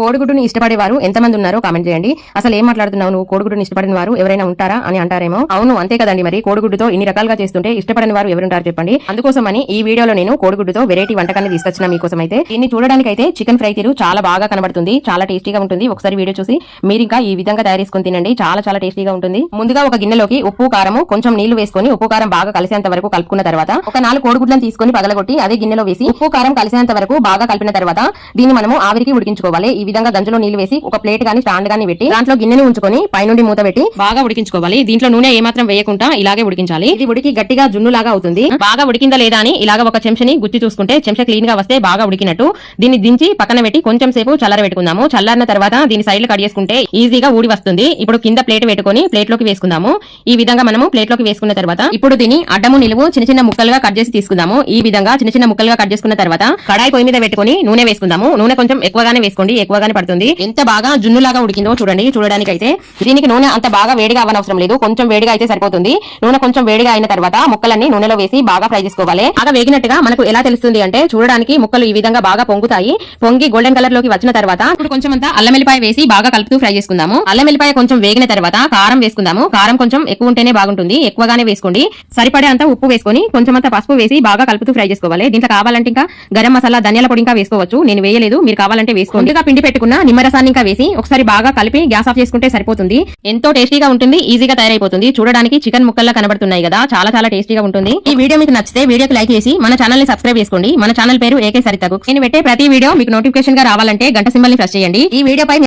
కోడిగుడ్డుని ఇష్టపడేవారు ఎంతమంది ఉన్నారో కామెంట్ చేయండి. అసలు ఏం మాట్లాడుతున్నావు నువ్వు? కోడిగుడ్డుని ఇష్టపడిన వారు ఎవరైనా ఉంటారా అని అంటారేమో? అవును అంతే కదండి మరి. కోడిగుడ్డుతో ఇన్ని రకాలుగా చేస్తుంటే ఇష్టపడని వారు ఎవరుంటారు చెప్పండి. అందుకోసమని ఈ వీడియోలో నేను కోడిగుడ్డుతో వెరైటీ వంటకాన్ని తీసుకొచ్చిన మీకోసం అయితే దీన్ని చూడడానికి అయితే చికెన్ ఫ్రై తీరు చాలా బాగా కనబడుతుంది. చాలా టేస్టీగా ఉంటుంది. ఒకసారి వీడియో చూసి మీరు ఇంకా ఈ విధంగా తయారు చేసుకుని తినండి. చాలా చాలా టేస్టీగా ఉంటుంది. ముందుగా ఒక గిన్నెలోకి ఉప్పు కారము కొంచెం నీళ్ళు వేసుకొని ఉప్పు కారం బాగా కలిసేంత వరకు కలుపుకున్న తర్వాత ఒక నాలుగు కోడిగుడ్లను తీసుకొని పగలగొట్టి అదే గిన్నెలో వేసి ఉప్పు కారం కలిసేంత వరకు బాగా కలిపిన తర్వాత దీన్ని మనము ఆవిరికి ఉడికించుకోవాలి. విధంగా గంజలో నీళ్ళు వేసి ఒక ప్లేట్ గాని స్టాండ్ గాని పెట్టి దాంట్లో గిన్నెని ఉంచుకొని పైనుండి మూత పెట్టి బాగా ఉడికించుకోవాలి. దీంట్లో నూనె ఏమాత్రం వేయకుండా ఇలాగే ఉడికించాలి. ఇది ఉడికి గట్టిగా జున్ను లాగా అవుతుంది బాగా ఉడికిందా లేదా అని ఇలాగ ఒక చెంచని గుచ్చి చూసుకుంటే చెంచా క్లీన్గా వస్తే బాగా ఉడికినట్టు. దీన్ని దించి పక్కన పెట్టి కొంచెం సేపు చల్లార పెట్టుకుందాము. చల్లారిన తర్వాత దీని సైడ్లు కట్ చేసుకుంటే ఈజీగా ఊడి వస్తుంది. ఇప్పుడు కింద ప్లేట్ పెట్టుకొని ప్లేట్లోకి వేసుకుందాము. ఈ విధంగా మనము ప్లేట్లోకి వేసుకున్న తర్వాత ఇప్పుడు దీన్ని అడ్డము నిలువు చిన్న చిన్న ముక్కలుగా కట్ చేసి తీసుకుందాము. ఈ విధంగా చిన్న చిన్న ముక్కలుగా కట్ చేసుకున్న తర్వాత కడాయి పొయ్యి మీద పెట్టుకొని నూనె వేసుకుందాము. నూనె కొంచెం ఎక్కువగానే వేసుకోండి. ఎక్కువగానే పడుతుంది. ఎంత బాగా జున్నులాగా ఉడికిందో చూడండి. చూడడానికి అయితే దీనికి నూనె అంత బాగా వేడిగా అవ్వనవసరం లేదు. కొంచెం వేడిగా అయితే సరిపోతుంది. నూనె కొంచెం వేడిగా అయిన తర్వాత ముక్కలన్నీ నూనెలో వేసి బాగా ఫ్రై చేసుకోవాలి. బాగా వేగినట్టుగా మనకు ఎలా తెలుస్తుంది అంటే చూడడానికి ముక్కలు ఈ విధంగా బాగా పొంగుతాయి. పొంగి గోల్డెన్ కలర్లోకి వచ్చిన తర్వాత ఇప్పుడు కొంచెం అంతా అల్లం వెల్లిపాయ వేసి బాగా కలుపుతూ ఫ్రై చేసుకుందాము. అల్లం వెల్లిపాయ కొంచెం వేగిన తర్వాత కారం వేసుకుందాము. కారం కొంచెం ఎక్కువ ఉంటేనే బాగుంటుంది. ఎక్కువగానే వేసుకోండి. సరిపడే అంత ఉప్పు వేసుకొని కొంచెం అంత పసుపు వేసి బాగా కలుపుతూ ఫ్రై చేసుకోవాలి. దీంట్లో కావాలంటే ఇంకా గరం మసాలా ధనియాల పొడి ఇంకా వేసుకోవచ్చు. నేను వేయలేదు. మీరు కావాలంటే వేసుకోండి. పిండి పిండి పెట్టుకున్న నిమ్మరసాన్ని ఇంకా వేసి ఒకసారి బాగా కలిపి గ్యాస్ ఆఫ్ చేసుకుంటే సరిపోతుంది. ఎంతో టేస్టీగా ఉంటుంది ఈజీగా తయారైపోతుంది. చూడడానికి చికెన్ ముక్కల్లా కనబడుతున్నాయి కదా చాలా చాలా టేస్టీగా ఉంటుంది. ఈ వీడియో మీకు నచ్చితే వీడియోకి లైక్ చేసి మన ఛానల్ని సబ్స్క్రైబ్ చేసుకోండి. మన ఛానల్ పేరు ఏకే సరితకు నేను పెట్టే ప్రతి వీడియో మీకు నోటిఫికేషన్గా రావాలంటే గంట సింబల్ని ప్రెస్ చేయండి. ఈ వీడియోపై